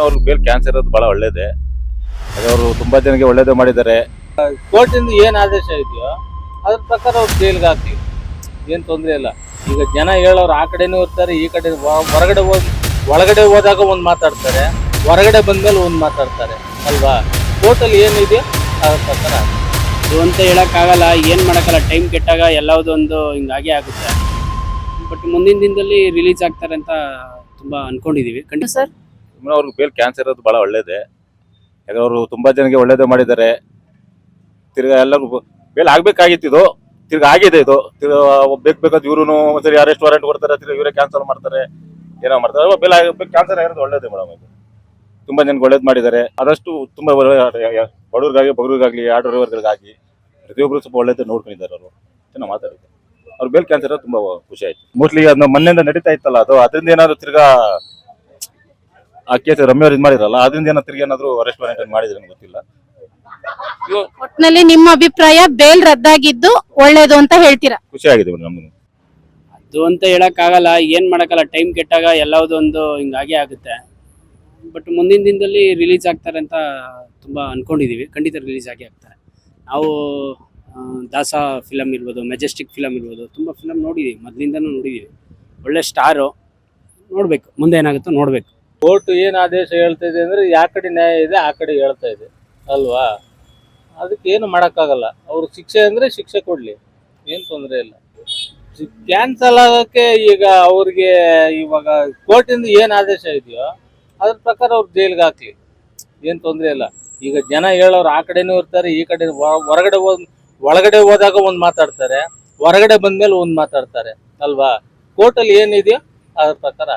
ಅವ್ರಿಗೆ bale cancer ಇರೋದು ಬಹಳ ಒಳ್ಳೇದೇ. ಅದೇ ಅವರು ತುಂಬಾ ಜನಕ್ಕೆ ಒಳ್ಳೇದೇ ಮಾಡಿದ್ದಾರೆ. ಕೋರ್ಟಿಂದ ಏನ್ ಆದೇಶ ಇದೆಯೋ ಅದ್ರ ಪ್ರಕಾರ ಅವ್ರು ಜೈಲ್ಗೆ ಹಾಕ್ತೀವಿ. ಏನ್ ತೊಂದ್ರೆ ಇಲ್ಲ. ಈಗ ಜನ ಹೇಳೋರು ಆ ಕಡೆನೂ ಇರ್ತಾರೆ ಈ ಕಡೆ ಹೊರಗಡೆ ಹೋಗಿ ಒಳಗಡೆ ಹೋದಾಗ ಒಂದು ಮಾತಾಡ್ತಾರೆ ಹೊರಗಡೆ ಬಂದ್ಮೇಲೆ ಒಂದು ಮಾತಾಡ್ತಾರೆ ಅಲ್ವಾ? ಕೋರ್ಟಲ್ಲಿ ಏನಿದೆಯೋ ಅದ್ರ ಪ್ರಕಾರ ಇದು ಅಂತ ಹೇಳಕ್ಕಾಗಲ್ಲ ಏನ್ ಮಾಡಕ್ಕಲ್ಲ ಟೈಮ್ ಕೆಟ್ಟಾಗ ಎಲ್ಲದೊಂದು ಹಿಂಗಾಗೆ ಆಗುತ್ತೆ. ಬಟ್ ಮುಂದಿನ ದಿನದಲ್ಲಿ ರಿಲೀಸ್ ಆಗ್ತಾರೆ ಅಂತ ತುಂಬಾ ಅನ್ಕೊಂಡಿದೀವಿ. ಖಂಡಿತ ಸರ್ ಸುಮ್ಮನೆ ಅವ್ರಿಗೆ ಬೇಲ್ ಕ್ಯಾನ್ಸರ್ ಇರೋದು ಬಹಳ ಒಳ್ಳೇದೇ. ಯಾಕಂದ್ರೆ ಅವರು ತುಂಬಾ ಜನಕ್ಕೆ ಒಳ್ಳೇದೇ ಮಾಡಿದ್ದಾರೆ. ತಿರ್ಗಾ ಎಲ್ಲರಿಗೂ ಬೇಲ್ ಇದು. ತಿರ್ಗಾ ಆಗಿದೆ ಇದು. ತಿರ್ಗ ಬೇಕು ಬೇಕಾದ ಇವ್ರು ಒಂದ್ಸರಿ ಅರೆಸ್ಟ್ ವಾರೆಂಟ್ ಕೊಡ್ತಾರೆ, ತಿರ್ಗಾ ಇವರೇ ಕ್ಯಾನ್ಸಲ್ ಮಾಡ್ತಾರೆ, ಏನೋ ಮಾಡ್ತಾರೆ. ಬೇಲ್ ಕ್ಯಾನ್ಸರ್ ಆಗಿರೋದು ಒಳ್ಳೇದೇ ಮೇಡಮ್ ಇದು. ತುಂಬಾ ಜನಕ್ಕೆ ಒಳ್ಳೇದು ಮಾಡಿದ್ದಾರೆ. ಆದಷ್ಟು ತುಂಬಾ ಬಡವ್ರಿಗಾಗಿ ಬಗ್ರಿಗಾಗಲಿ ಆಟೋ ಡ್ರೈವರ್ಗಳಿಗಾಗಿ ಪ್ರತಿಯೊಬ್ಬರು ಸ್ವಲ್ಪ ಒಳ್ಳೇದು ನೋಡ್ಕೊಂಡಿದ್ದಾರೆ ಅವರು. ಚೆನ್ನಾಗಿ ಮಾತಾಡಿದ್ದಾರೆ ಅವ್ರು ಬೇಲ್ ಕ್ಯಾನ್ಸರ್ ತುಂಬಾ ಖುಷಿ ಆಯ್ತು. ಮೋಸ್ಟ್ಲಿ ಅದನ್ನ ಮೊನ್ನೆಯಿಂದ ನಡೀತಾ ಇತ್ತಲ್ಲ ಅದು. ಅದರಿಂದ ಏನಾದ್ರು ತಿರ್ಗಾ ಆ ಕೇಸ್ ರಮ್ಯ ಅವ್ರು ಇದು ಮಾಡಿರಲ್ಲ ಅದರಿಂದ ಏನೋ ತಿರ್ಗಿ ಏನಾದ್ರು ಅರೆಸ್ಟ್ ವಾರೆಂಟ್ ಮಾಡಿದ್ರೆ ನಂಗೆ ಗೊತ್ತಿಲ್ಲ. ಒಟ್ನಲ್ಲಿ ನಿಮ್ಮ ಅಭಿಪ್ರಾಯ ಬೇಲ್ ರದ್ದಾಗಿದ್ದು ಒಳ್ಳೇದು ಅಂತ ಹೇಳ್ತೀರಾ? ಖುಷಿ ಆಗಿದೆ ಮೇಡಮ್ ನಮ್ಗೆ. ಅದು ಅಂತ ಹೇಳಕ್ಕಾಗಲ್ಲ ಏನ್ ಮಾಡಕ್ಕಲ್ಲ ಟೈಮ್ ಕೆಟ್ಟಾಗ ಒಂದು ಹಿಂಗಾಗೆ ಆಗುತ್ತೆ. ಬಟ್ ಮುಂದಿನ ದಿನದಲ್ಲಿ ರಿಲೀಸ್ ಆಗ್ತಾರೆ ಅಂತ ತುಂಬಾ ಅನ್ಕೊಂಡಿದೀವಿ ಖಂಡಿತ ರಿಲೀಸ್ ಆಗಿ ಆಗ್ತಾರೆ. ನಾವು ಆ, ದಾಸ ಫಿಲಮ್ ಇರ್ಬೋದು ಮೆಜೆಸ್ಟಿಕ್ ಫಿಲಮ್ ಇರ್ಬೋದು ತುಂಬಾ ಫಿಲಮ್ ನೋಡಿದೀವಿ ಮೊದ್ಲಿಂದನೂ ನೋಡಿದೀವಿ. ಒಳ್ಳೆ ಸ್ಟಾರು ನೋಡ್ಬೇಕು ಮುಂದೆ ಏನಾಗುತ್ತೋ ನೋಡ್ಬೇಕು. ಕೋರ್ಟ್ ಏನು ಆದೇಶ ಹೇಳ್ತಾ ಇದೆ ಅಂದ್ರೆ ಯಾ ಕಡೆ ನ್ಯಾಯ ಇದೆ, ಆ ಕಡೆ ಹೇಳ್ತಾ ಇದೆ. ಅಲ್ವಾ? ಅದಕ್ಕೆ ಏನು ಮಾಡಕ್ಕಾಗಲ್ಲ. ಅವ್ರು ಶಿಕ್ಷೆ ಅಂದ್ರೆ ಶಿಕ್ಷೆ ಕೊಡ್ಲಿ. ಏನು ತೊಂದರೆ ಇಲ್ಲ. ಕ್ಯಾನ್ಸಲ್ ಆಗಕ್ಕೆ ಈಗ ಅವ್ರಿಗೆ ಇವಾಗ ಕೋರ್ಟಿಂದ ಏನು ಆದೇಶ ಇದೆಯೋ, ಅದ್ರ ಪ್ರಕಾರ ಅವ್ರು ಜೈಲಿಗೆ ಹಾಕ್ಲಿ. ಏನು ತೊಂದರೆ ಇಲ್ಲ. ಈಗ ಜನ ಹೇಳೋರು ಆ ಕಡೆನೂ ಇರ್ತಾರೆ, ಈ ಕಡೆ ಹೊರಗಡೆ ಹೋದ್, ಒಳಗಡೆ ಹೋದಾಗ ಒಂದು ಮಾತಾಡ್ತಾರೆ, ಹೊರಗಡೆ ಬಂದ್ಮೇಲೆ ಒಂದು ಮಾತಾಡ್ತಾರೆ. ಅಲ್ವಾ? ಕೋರ್ಟಲ್ಲಿ ಏನಿದೆಯೋ ಅದ್ರ ಪ್ರಕಾರ